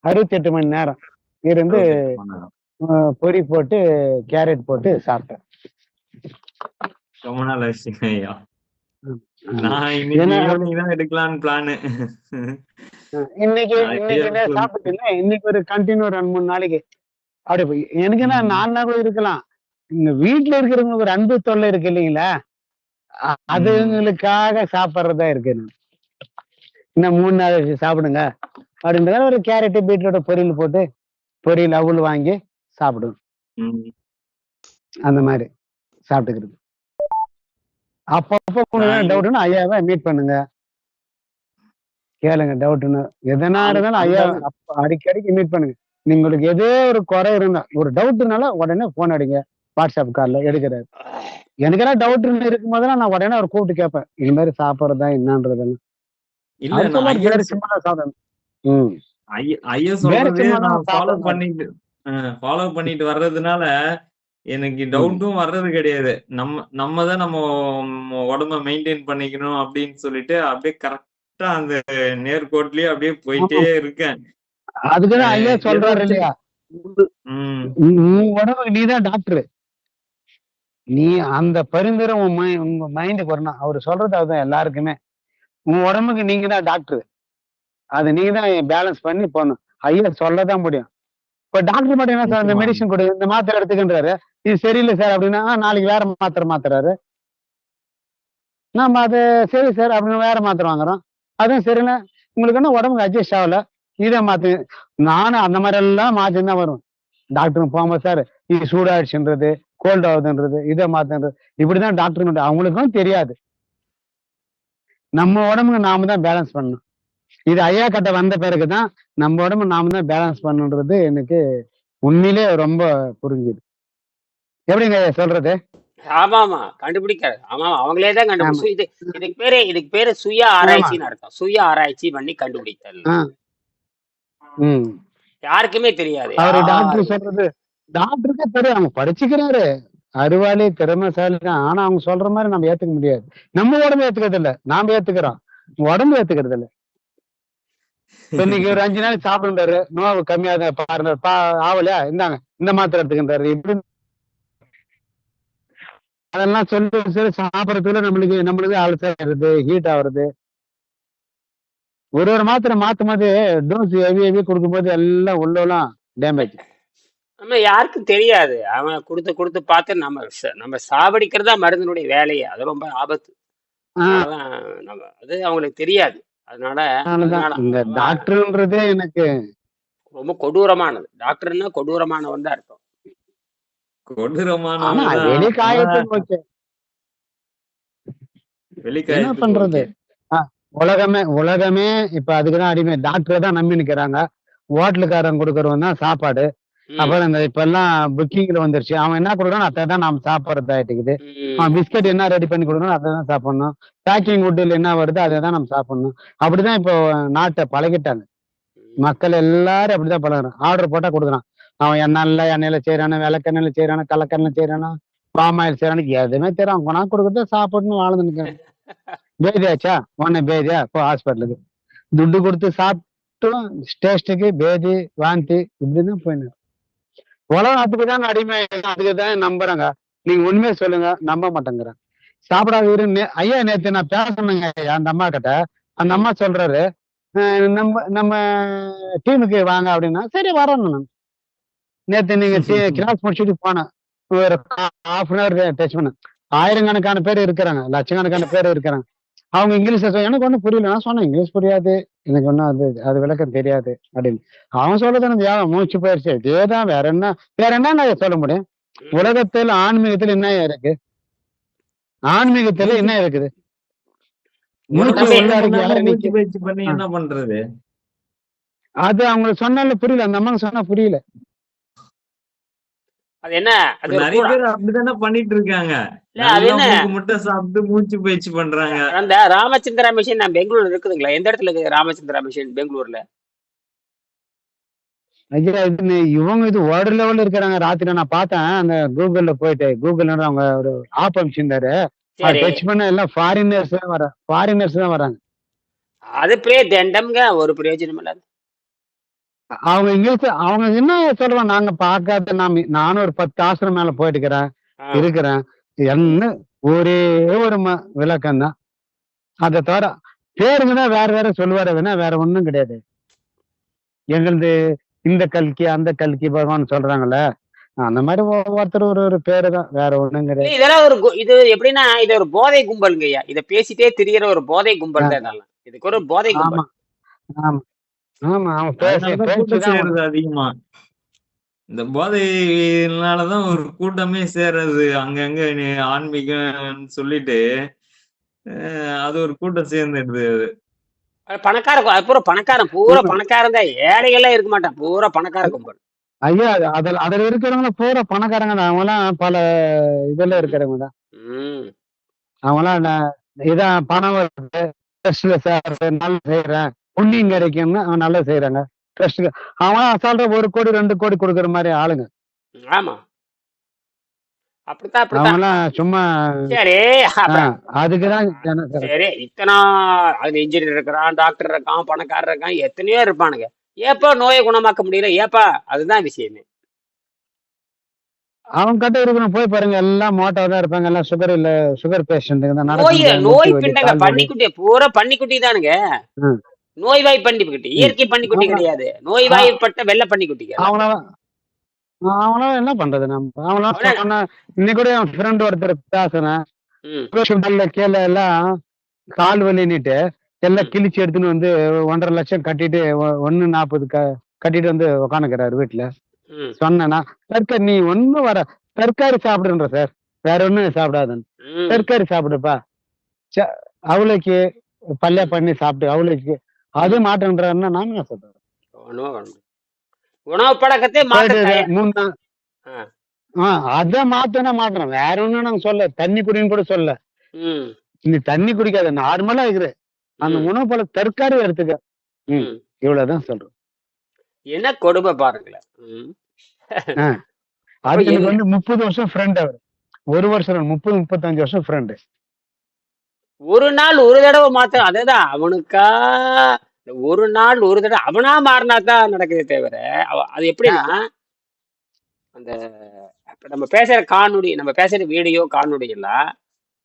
அறுபத்தி எட்டு மணி நேரம். இருந்து பொரி போட்டு கேரட் போட்டு சாப்பிட்டேன். ரொம்ப நாள் ஆச்சுங்க ஐயா. ம். நான் இன்னைக்கு எடுக்கலாம்னு பிளானு இன்னைக்கு நாளைக்கு ஒரு கண்டினியூ ரெண்டு மூணு நாளைக்கு. அப்படி எனக்கு என்ன. நாலு கூட இருக்கலாம். இங்க வீட்டுல இருக்கிறவங்களுக்கு ஒரு அன்பு தொல்லை இருக்கு இல்லைங்களா? அதுங்களுக்காக சாப்பிட்றதா இருக்கு. இன்னும் மூணு நாள் கழிச்சு சாப்பிடுங்க. அப்படின்றதால ஒரு கேரட்டு பீட்ரூட் பொரியல் போட்டு பொரியல் அவுள் வாங்கி சாப்பிடுவோம். அந்த மாதிரி சாப்பிட்டுக்கிறது. அப்பப்போ டவுட்னா ஐயாவை மீட் பண்ணுங்க. கேளுங்க டவுட்னு எதனா இருந்தாலும் ஐயா அடிக்கடிக்கு மீட் பண்ணுங்க. உங்களுக்கு ஏதோ ஒரு குறை இருந்தா ஒரு டவுட்னால உடனே போன் அடிங்க. வாட்ஸ்அப் கால்ல எடுக்கிறாரு. எனக்கெல்லாம் டவுட் இருக்கும் போதெல்லாம் நான் உடனே அவர் கூப்பிட்டு கேட்பேன். இது மாதிரி சாப்பிட்றதா என்னன்றதெல்லாம் ஐயா சொல்றதே நான் ஃபாலோ. பண்ணிட்டு ஃபாலோ பண்ணிட்டு வர்றதுனால எனக்கு டவுட்டும் வர்றது கிடையாது. நம்ம நம்ம தான் நம்ம உடம்ப மெயின்டைன் பண்ணிக்கணும் அப்படின்னு சொல்லிட்டு அப்படியே கரெக்டா அந்த நேர்கோட்லயே அப்படியே போயிட்டே இருக்கேன். அதுக்குதான் ஐயா சொல்றாரு இல்லையா? உடம்புக்கு நீ தான் டாக்டர் நீ அந்த பரிந்துரை உன் மைண்டுக்கு வரணும். அவர் சொல்றது அதுதான் எல்லாருக்குமே. உன் உடம்புக்கு நீங்க தான் டாக்டர் அது நீங்க தான் பேலன்ஸ் பண்ணி போகணும் ஐயா சொல்லதான் முடியும். இப்ப டாக்டர் மட்டும் என்ன சார் இந்த. மெடிசன் கொடு இந்த மாத்திரை எடுத்துக்கின்றாரு. இது சரியில்லை சார் அப்படின்னா "ஆ, நாளைக்கு வேற மாத்திரை மாத்துறாரு. நாம அது சரி சார் அப்படின்னு வேற மாத்திரை வாங்குறோம். அதுவும் சரியில்லை. உங்களுக்கு என்ன உடம்புக்கு அட்ஜஸ்ட் ஆகல. இதை மாத்து நானும் அந்த மாதிரி எல்லாம் மாற்றி தான் வரும். டாக்டர் போகும்போது சார் இது சூடாயிடுச்சுன்றது கோல்ட் ஆகுதுன்றது இதை மாத்துன்றது இப்படிதான் டாக்டர் அவங்களுக்கும் தெரியாது. நம்ம உடம்புக்கு நாம தான் பேலன்ஸ் பண்ணணும். இது ஐயா கட்ட வந்த பிறகு தான் நம்ம உடம்பு நாம தான் பேலன்ஸ் பண்ணணுன்றது எனக்கு உண்மையிலே ரொம்ப புரிஞ்சுது. எப்படிங்க சொல்றது? ஆமா ஆமா கண்டுபிடிக்காது. ஆமா அவங்களே தான் கண்டுபிடிச்சு இது இதுக்கு பேரு இதுக்கு பேரு சுய ஆராய்ச்சின்னு அர்த்தம். சுய ஆராய்ச்சி பண்ணி கண்டுபிடித்தல். யாருக்குமே தெரியாது. அவரு டாக்டர் சொல்றது டாக்டருக்கே தெரியும். அவங்க படிச்சுக்கிறாரு. அறிவாளி திறமைசாலி தான். ஆனா அவங்க சொல்ற மாதிரி நம்ம ஏத்துக்க முடியாது. நம்ம உடம்பு ஏத்துக்கிறது இல்ல நாம ஏத்துக்கிறோம். உடம்பு ஏத்துக்கிறது இல்ல இன்னைக்கு ஒரு அஞ்சு நாள் சாப்பிடுறாரு நோவு கம்மியாக பாருங்க பா ஆவலையா? இந்தாங்க இந்த மாத்திரை எடுத்துக்கின்றாரு இப்படி அதெல்லாம் சொல்லி சொல்லி சாப்பிடறதுல நம்மளுக்கு நம்மளுக்கு அலசல் ஆயிருது ஹீட் ஆகுறது. ஒரு ஒரு மாத்திரை மாத்தும் போது டோஸ் ஹெவி ஹெவி கொடுக்கும்போது எல்லாம் உள்ளலாம் டேமேஜ் நம்ம யாருக்கும் தெரியாது. அவன் கொடுத்து கொடுத்து பார்த்து நம்ம ச- நம்ம சாவடிக்கிறதா மருந்தினுடைய வேலையே. அது ரொம்ப ஆபத்து. அதான் நம்ம அது அவங்களுக்கு தெரியாது. அதனால இந்த டாக்டர்ன்றதே எனக்கு ரொம்ப கொடூரமானது. டாக்டர்னா கொடூரமானவன் தான் காயத்துக்கு ஓகே என்ன பண்றது? உலகமே உலகமே இப்ப அதுக்குதான் அடிமை டாக்டரை தான் நம்பி நிக்கிறாங்க. ஹோட்டலுக்காரன் கொடுக்கறவன் தான் சாப்பாடு. அப்புறம் இந்த இப்ப எல்லாம் புக்கிங்ல வந்துருச்சு. அவன் என்ன கொடுக்குறான் அதை தான் நாம சாப்பிட்றது ம், அவன் பிஸ்கட் என்ன ரெடி பண்ணி கொடுக்கணும் அதை தான் சாப்பிடணும் பேக்கிங் வுட்டில் என்ன வருதோ அதை தான் நம்ம சாப்பிடணும். அப்படிதான் இப்போ நாட்டை பழகிட்டாங்க. மக்கள் எல்லாரும் அப்படிதான் பழகுறான் ஆர்டர் போட்டா கொடுக்குறான். அவன் எண்ணெயில எண்ணெயில செய்யறானு விளக்கெண்ணெயில செய்யறானு கலக்கெண்ணெய் செய்யறானா பாம் ஆயில் செய்யறானு எதுவுமே தெரியும் கொண்டா கொடுக்கறத சாப்பிடணும் வாழ்ந்து பேதியாச்சா உடனே பேதியா? போ ஹாஸ்பிட்டலுக்கு துட்டு கொடுத்து சாப்பிட்டும் டேஸ்ட்டுக்கு பேதி வாந்தி இப்படிதான் போயின்னு உலகம் அதுக்கு தான் அடிமை அதுக்கு தான் நம்புறாங்க. நீங்க உண்மையை சொல்லுங்க நம்ப மாட்டேங்கிறாங்க சாப்பிடாத இரு ஐயா நேத்து நான் பேசணுங்க ஐயா அந்த அம்மா கிட்ட. அந்த அம்ா சொல்றாரு நம்ம நம்ம டீமுக்கு வாங்க அப்படின்னா சரி வரேன் நான். நேத்து நீங்க கிளாஸ் முடிச்சுட்டு போனேன். ஒரு ஹாஃப் அன் ஹவர் டச் பண்ணேன். ஆயிரக்கணக்கான பேர் இருக்கிறாங்க லட்சக்கணக்கான பேர் இருக்கிறாங்க. அவங்க இங்கிலீஷ் எனக்கு ஒன்றும் புரியல. நான் சொன்னேன் இங்கிலீஷ் புரியாது. எனக்கு ஒன்றும் அது அது விளக்கம் தெரியாது அப்படின்னு. அவன் சொல்றது எனக்கு யாரும் மூச்சு போயிடுச்சு இதேதான் வேற என்ன வேற என்ன நான் சொல்ல முடியும்? உலகத்தில் ஆன்மீகத்தில் என்ன இருக்கு? ஆன்மீகத்துல என்ன இருக்குது? என்ன பண்றது? அது அவங்களுக்கு சொன்னால புரியல. அந்த அம்மாங்க சொன்னா புரியல. அது என்ன? நிறைய பேர் அப்படித்தானே பண்ணிட்டு இருக்காங்க. இல்ல அது நல்லா என்ன? மூக்கு முட்டை சாப்பிட்டு மூச்சு பயிற்சி பண்றாங்க. அந்த ராமச்சந்திரா மிஷன் நான் பெங்களூர்ல இருக்குதுங்களா? எந்த இடத்துல இருக்குது ராமச்சந்திரா மிஷன் பெங்களூர்ல? ஐயா இது இவங்க இது வேர்ல்டு லெவல்ல இருக்கிறாங்க. ராத்திரி நான் பார்த்தேன். அந்த கூகுள்ல போயிட்டு கூகுள்ல அவங்க ஒரு ஆப் அமைச்சிருந்தாரு டச் பண்ண எல்லாம் ஃபாரினர்ஸ் தான் வர ஃபாரினர்ஸ் தான் வராங்க. அது பிரே தண்டம்ங்க ஒரு பிரயோஜனம் இல்லாது. அவங்க இங்கிலீஷ் அவங்க என்ன சொல்லுவாங்க நாங்க பார்க்காத நாம நானும் ஒரு பத்து ஆசிரம் மேல போயிட்டு இருக்கிறேன் இருக்கிறேன். என்ன? ஒரே ஒரு விளக்கம் தான் அதை தவிர பேருங்க தான் வேற வேற சொல்லுவாரு வேணா வேற ஒண்ணும் கிடையாது. எங்களது இந்த கல்கி அந்த கல்கி பகவான் சொல்றாங்கல்ல அந்த மாதிரி ஒவ்வொருத்தர் ஒரு ஒரு பேரு தான் வேற ஒண்ணும் கிடையாது. இதெல்லாம் ஒரு இது எப்படின்னா இது ஒரு போதை கும்பலுங்க ஐயா இத பேசிட்டே திரியிற ஒரு போதை கும்பல் தான் இதுக்கு ஒரு போதை கும்பல். ஆமா. ஆமா. அதிகமா. இந்த போதைனாலதான் ஒரு கூட்டமே சேர்றது அங்கங்க நீ ஆன்மீகம்னு சொல்லிட்டு அது ஒரு கூட்டம் சேர்ந்துடுது அது. பணக்கார அது பூரா பணக்காரன் பூரா பணக்காரன் தான். ஏழைகள்லாம் இருக்க மாட்டான். பூரா பணக்கார கும்பல். ஐயா அது- அதுல அதுல இருக்கிறவங்க பூரா பணக்காரங்க தான். அவங்கலாம் பல இதுல இருக்கிறவங்க தான். அவங்களாம் இதான் பணம் வருது நல்லா செய்யறேன் புண்ணியம் கிடைக்கும்னு அவன் நல்லா செய்யறாங்க ட்ரஸ்ட்டுக்கு அவன் அசால்ட்டா ஒரு கோடி ரெண்டு கோடி கொடுக்குற மாதிரி ஆளுங்க. ஆமா. சும்மா சரி அதுக்குதான் சரி. இத்தனை அது இன்ஜினியர் இருக்கிறான் டாக்டர் இருக்கான் பணக்காரர் இருக்கான் எத்தனையோ இருப்பானுங்க. ஏப்பா நோயை குணமாக்க முடியல? ஏப்பா? அதுதான் விஷயமே. அவங்க கிட்ட இருக்கிறவங்க போய் பாருங்க. எல்லாம் மோட்டோ தான் இருப்பாங்க. எல்லாம் சுகர் இல்ல சுகர் நடக்க நோய் பிண்டங்க. பன்னிக்குட்டி பூரா பன்னிக்குட்டி தானுங்க. நோய்வாய் பன்னிக்குட்டி இயற்கை பன்னிக்குட்டி. கிடையாது. நோய்வாய்ப்பட்ட வெள்ளை பன்னிக்குட்டிங்க அவங்களால அவங்களால என்ன பண்றது நம்ம? அவனால- சொன்னா இன்னைக்கு கூட என் ஃப்ரெண்ட் ஒருத்தர் பேசுனேன். கீழே எல்லாம் கால் வலின்னுட்டு எல்லாம் கிழிச்சு எடுத்துன்னு வந்து ஒன்றரை லட்சம் கட்டிட்டு ஒ- ஒண்ணு நாற்பது க கட்டிட்டு வந்து உக்காந்துக்கிறாரு வீட்டுல சொன்னேன்னா தற்காரி நீ ஒண்ணும் வர தற்காரி சாப்பிடுன்ற சார் வேற ஒண்ணும் சாப்பிடாதுன்னு. தற்காரி சாப்பிடுப்பா. அவளுக்கு பல்ல பண்ணி சாப்பிட்டு அவளுக்கு அது மாட்டேன்றாருன்னா நான் என்ன சொல்றேன். ஒண்ணுமே பண்ண முடியாது. உணவு பழக்கத்தை மாற்ற மூணு அதை மாத்தனா மாட்டுறோம் வேற ஒண்ணும் நாங்க சொல்ல தண்ணி குடின்னு கூட சொல்ல நீ தண்ணி குடிக்காத நார்மலா இருக்கிற அந்த. உணவு போல தற்காரி எடுத்துக்க. ம். இவ்வளவுதான் சொல்றோம் என்ன கொடுமை பாருங்களேன் ம். அது என்ன- எனக்கு வந்து முப்பது வருஷம் ஃப்ரெண்ட் அவர். ஒரு வருஷம் முப்பது முப்பத்தஞ்சு வருஷம் ஃப்ரெண்டு ஒரு நாள் ஒரு தடவை மாத்த அதேதான் அவனுக்கா ஒரு நாள் ஒரு தடவை அவனா மாறினா தான் நடக்குதே தவிர அது எப்படின்னா அந்த நம்ம பேசுற காணொளி நம்ம பேசுற வீடியோ காணொளி எல்லாம்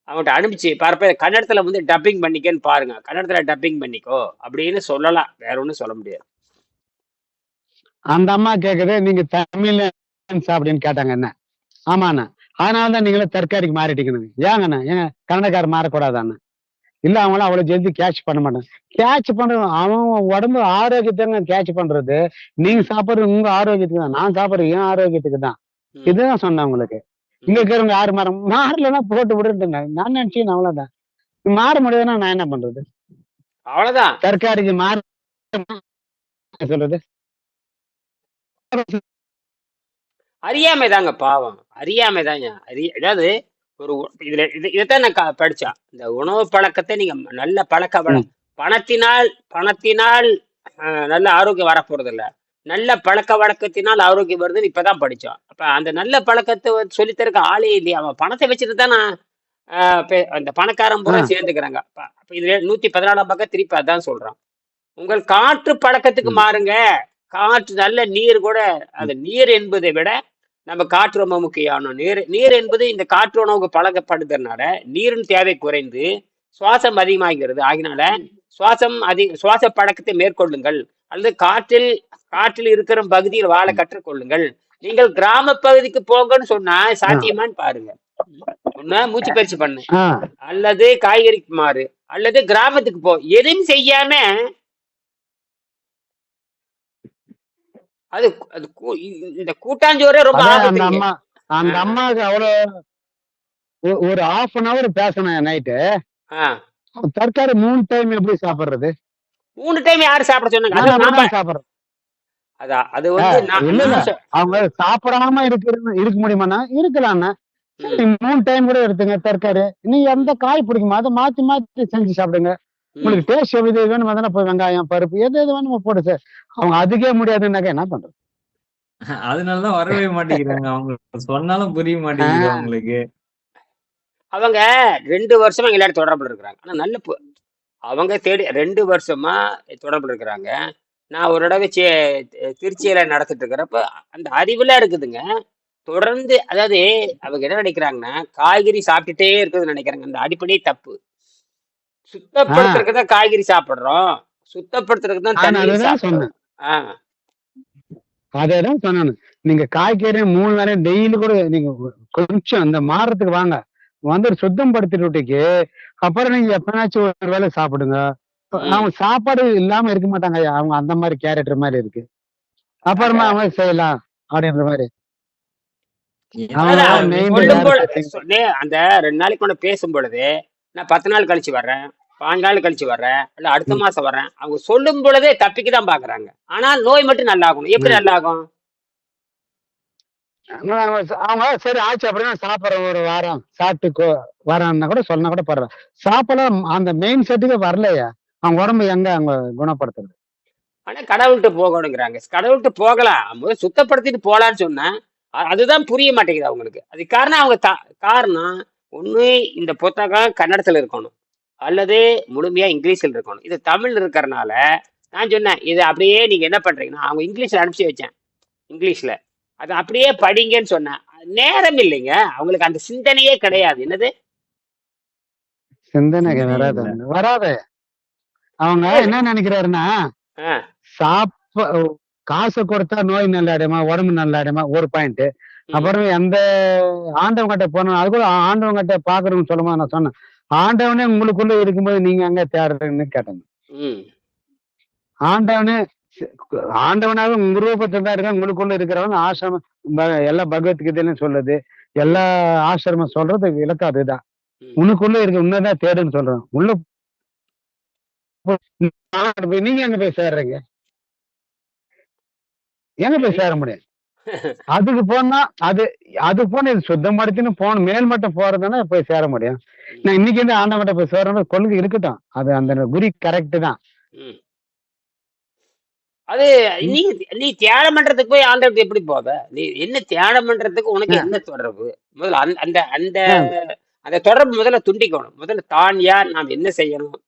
அவன்கிட்ட அனுப்பிச்சு பாருப்ப கன்னடத்துல வந்து டப்பிங் பண்ணிக்கன்னு பாருங்க. கன்னடத்துல டப்பிங் பண்ணிக்கோ அப்படின்னு சொல்லலாம். வேற ஒண்ணும் சொல்ல முடியாது. அந்த அம்மா கேக்குது நீங்க தமிழ் அப்படின்னு கேட்டாங்க என்ன? ஆமாண்ணா. அதனால தான் நீங்களும் தற்காரிக்கு மாறிட்டீங்கன்னு. ஏங்கண்ணா ஏங்க கன்னடக்காரர் மாறக்கூடாதாண்ணா? இல்ல அவங்களாம் அவ்வளவு ஜெல்தி கேட்ச் பண்ண மாட்டாங்க. கேட்ச் பண்றது அவன் உடம்பு ஆரோக்கியத்தை கேட்ச் பண்றது. நீங்க சாப்பிடுறது உங்க ஆரோக்கியத்துக்கு தான். நான் சாப்பிடுறது என் ஆரோக்கியத்துக்கு தான். இதுதான் சொன்னேன் உங்களுக்கு. இங்க இருக்கிறவங்க யாரு மாற மாறலன்னா போட்டு விடுறேன் நான் நினைச்சேன் அவ்வளவுதான். மாற முடியாதுன்னா நான் என்ன பண்றது? அவ்வளவுதான். தற்காரிக்கு மாற சொல்றது? அறியாமை தாங்க பாவம். அறியாமை தாங்க அறிய அதாவது ஒரு இதுல இது இதைத்தான் நான் படிச்சேன். இந்த உணவு பழக்கத்தை நீங்க நல்ல பழக்க வழ பணத்தினால் பணத்தினால் நல்ல ஆரோக்கியம் வரப்போறது இல்ல நல்ல பழக்க வழக்கத்தினால் ஆரோக்கியம் வருதுன்னு இப்பதான் படிச்சோம். அப்ப அந்த நல்ல பழக்கத்தை சொல்லித்தரக்க ஆளே இல்லையா? அவன் பணத்தை வச்சுட்டு தான் நான் அந்த பணக்காரன் பூரா. சேர்ந்துக்கிறாங்க. அப்ப இதுல நூத்தி பதினாலாம் பக்கம் திருப்பி அதான் சொல்றான். உங்கள் காற்று பழக்கத்துக்கு. மாறுங்க. காற்று நல்ல நீர் கூட அந்த நீர் என்பதை விட நம்ம காற்று ரொம்ப முக்கியம். நீர் நீர் என்பது இந்த காற்று உணவுக்கு பழக்கப்படுறதுனால நீரின் தேவை குறைந்து சுவாசம் அதிகமாகிறது. ஆகினால சுவாசம் அதிக சுவாச பழக்கத்தை மேற்கொள்ளுங்கள். அல்லது காற்றில் காற்றில் இருக்கிற பகுதியில் வாழ கற்றுக்கொள்ளுங்கள். நீங்கள் கிராம பகுதிக்கு போங்கன்னு சொன்னா சாத்தியமான்னு பாருங்க. ஒண்ணு மூச்சு பயிற்சி பண்ணு. அல்லது காய்கறிக்கு மாறு. அல்லது கிராமத்துக்கு போ. எதுவும் செய்யாம அது அது இந்த கூட்டாஞ்சோரே ரொம்ப அந்த அம்மா அந்த. அம்மாவுக்கு அவ்வளவு ஒரு half அன் hour பேசணும் நைட்டு ஆ. தற்காரி மூணு டைம் எப்படி சாப்பிடுறது? மூணு டைம் யாரு சாப்பிட சொன்னாங்க? சாப்பிடுறேன். அதான் அது வந்து அவங்க சாப்பிடாம இருக்கிற இருக்க முடியுமாண்ணா? இருக்கலாம்ண்ணா மூணு டைம் கூட எடுத்துங்க தற்காரி நீ எந்த காய் பிடிக்குமோ? அதை மாத்தி மாத்தி செஞ்சு சாப்பிடுங்க. உங்களுக்கு டேஸ்ட் எது எது வேணுமோ தானே? போய் வெங்காயம் பருப்பு எது எது வேணுமோ போடு சார் அவங்க அதுக்கே முடியாதுன்னாக்க என்ன பண்றது? அதனாலதான் வரவே மாட்டேங்கிறாங்க. அவங்க சொன்னாலும் புரிய மாட்டேங்குது அவங்களுக்கு. அவங்க ரெண்டு வருஷமா எல்லாரும் தொடர்புல இருக்கிறாங்க. ஆனா நல்ல அவங்க தேடி ரெண்டு வருஷமா தொடர்புல இருக்கிறாங்க. நான் ஒரு தடவை திருச்சியில நடத்திட்டு இருக்கிறப்ப அந்த அறிவுலாம் இருக்குதுங்க. தொடர்ந்து அதாவது அவங்க என்ன நினைக்கிறாங்கன்னா காய்கறி சாப்பிட்டுட்டே இருக்குதுன்னு நினைக்கிறாங்க. அந்த அடிப்படையே தப்பு. சுத்தப்படுத்துறதுக்கு தான் காய்கறி சாப்பிடுறோம். சுத்தப்படுத்துறதுக்கு தான் சாப்பிடுறோம். சொன்னேன். அதேதான் சொன்னானு. நீங்க காய்கறி மூணு நேரம் டெய்லி கூட நீங்க கொஞ்சம் அந்த மாறத்துக்கு வாங்க. வந்து சுத்தம் படுத்திட்டு விட்டுக்கு அப்புறம் நீங்க எப்பனாச்சும் ஒரு வேளை சாப்பிடுங்க. அவங்க சாப்பாடு இல்லாம இருக்க மாட்டாங்க. அவங்க அந்த மாதிரி கேரக்டர் மாதிரி இருக்கு. அப்புறமா அவங்க செய்யலாம் அப்படின்ற மாதிரி. அந்த ரெண்டு நாளைக்கு பேசும் பொழுது நான் பத்து நாள் கழிச்சு வர்றேன். பாஞ்சு நாள் கழிச்சு வர்றேன் இல்ல அடுத்த. மாசம் வர்றேன். அவங்க சொல்லும் பொழுதே தப்பிக்க தான் பாக்குறாங்க. ஆனால் நோய் மட்டும் நல்லாகணும். எப்படி ம். நல்லாகும்? அவங்க சரி ஆச்சு அப்படின்னா சாப்பிட்றேன் ஒரு வாரம் சாப்பிட்டு வரேன்னா கூட சொன்னா கூட பரவாயில்ல. சாப்பிடலாம் அந்த மெயின் செட்டுக்கு வரலையா. அவங்க உடம்பு எங்க அவங்க குணப்படுத்துறது? ஆனா கடவுள்கிட்ட போகணுங்கிறாங்க. கடவுள்கிட்ட போகலாம். முதல்ல சுத்தப்படுத்திட்டு போலான்னு சொன்னேன். அதுதான் புரிய மாட்டேங்குது அவங்களுக்கு. அது காரணம் அவங்க காரணம் ஒண்ணு இந்த புத்தகம் கன்னடத்துல இருக்கணும். அல்லது முழுமையா இங்கிலீஷ்ல இருக்கணும். இது தமிழ் இருக்கறனால நான் சொன்னேன் இது அப்படியே நீங்க என்ன பண்றீங்கன்னா அவங்க இங்கிலீஷ்ல அனுப்பிச்சு வச்சேன். இங்கிலீஷ்ல. அது அப்படியே படிங்கன்னு சொன்னேன். நேரம் இல்லைங்க. அவங்களுக்கு அந்த சிந்தனையே கிடையாது. என்னது? சிந்தனை வராது. வராது. அவங்க என்ன நினைக்கிறாருன்னா சாப்ப காசை கொடுத்தா நோய் நல்லாடுமா உடம்பு நல்லாடுமா ஒரு பாயிண்ட் அப்புறம் எந்த ஆண்டவங்கிட்ட போனோம் அது கூட ஆண்டவங்கிட்ட பாக்குறோம்னு சொல்லும்போது நான் சொன்னேன் ஆண்டவனே உங்களுக்குள்ள இருக்கும்போது நீங்க அங்க தேடுறீங்கன்னு கேட்டேன். ம், ஆண்டவனே ஆண்டவனாக உங்க ரூபத்துல தான் இருக்கான் உங்களுக்குள்ள இருக்கிறவன் ஆசிரமம் எல்லா பகவத்கீதையிலும் சொல்லுது. எல்லா ஆசிரமம் சொல்றது விளக்கம் அதுதான். உனக்குள்ள இருக்க உன்னதான் தேடுன்னு சொல்றேன். உள்ள நீங்க எங்க போய் சேர்றீங்க? எங்க போய் சேர முடியும்? அதுக்கு போனா அது அது போன இது சுத்தப்படுத்தின்னு போகணும். மேல்மட்டம் போறதுன்னா போய் சேர முடியும். நான் இன்னைக்கு வந்து ஆண்டவன்கிட்ட போய் சேரணும் கொள்கை இருக்கட்டும். அது அந்த குரி கரெக்ட் தான். அது நீ நீ தியானம் பண்றதுக்கு போய் ஆண்டவர்கிட்ட எப்படி போவ? நீ என்ன தியானம் பண்றதுக்கு உனக்கு. என்ன தொடர்பு? முதல்ல அந்த அந்த அந்த தொடர்பு முதல்ல துண்டிக்கணும். முதல்ல தான் யார் நாம் என்ன செய்யணும்?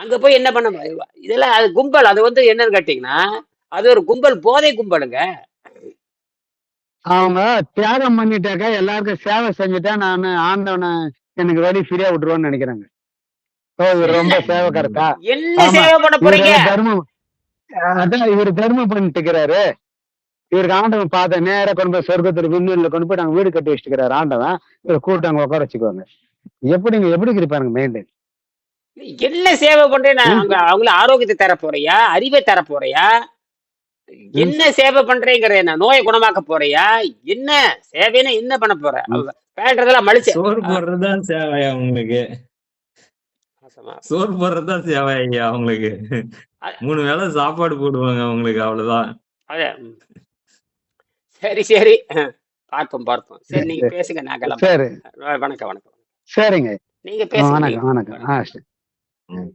அங்க போய் என்ன பண்ண? இதெல்லாம் அது கும்பல். அது வந்து என்னன்னு கேட்டீங்கன்னா அது ஒரு கும்பல் போதை கும்பலுங்க. அவங்க தியாகம் பண்ணிட்டாக்கா எல்லாருக்கும் சேவை செஞ்சுட்டா நான் ஆண்டவனை எனக்கு வழி ஃப்ரீயா விட்டுருவோன்னு நினைக்கிறாங்க. ரொம்ப சேவை கரெக்டா என்ன. சேவை பண்ண போறீங்க? தர்மம். அதான் இவர் தர்மம் பண்ணிட்டு இருக்கிறாரு இவருக்கு ஆண்டவன் பார்த்த நேரா கொண்டு போய் சொர்க்கத்துல விண்வெளியில கொண்டு போய் நாங்க வீடு கட்டி வச்சுக்கிறாரு ஆண்டவன். இவர் அங்க உட்கார வச்சுக்குவாங்க எப்படிங்க எப்படி இருப்பாருங்க மெயின்டைன் நீ என்ன சேவை பண்றேன் அவங்க அவங்கள ஆரோக்கியத்தை தர போறியா அறிவை தர போறியா என்ன சேவை பண்றேங்கிற என்ன நோயை குணமாக்க போறியா? என்ன சேவைன்னு என்ன பண்ண போற? பேண்டதெல்லாம் மலிச்சு. சோறு போடுறதுதான் சேவை அவங்களுக்கு சோறு போடுறதுதான் சேவை ஐயா அவங்களுக்கு மூணு வேளை சாப்பாடு போடுவாங்க அவங்களுக்கு அவ்வளவுதான். சரி சரி. பார்ப்போம் பார்ப்போம். சரி நீங்க பேசுங்க நான் கிளம்புறேன். சரி. வணக்கம் வணக்கம். சரிங்க. நீங்க பேசுங்க வணக்கம் வணக்கம். ஆ சரி. ம்.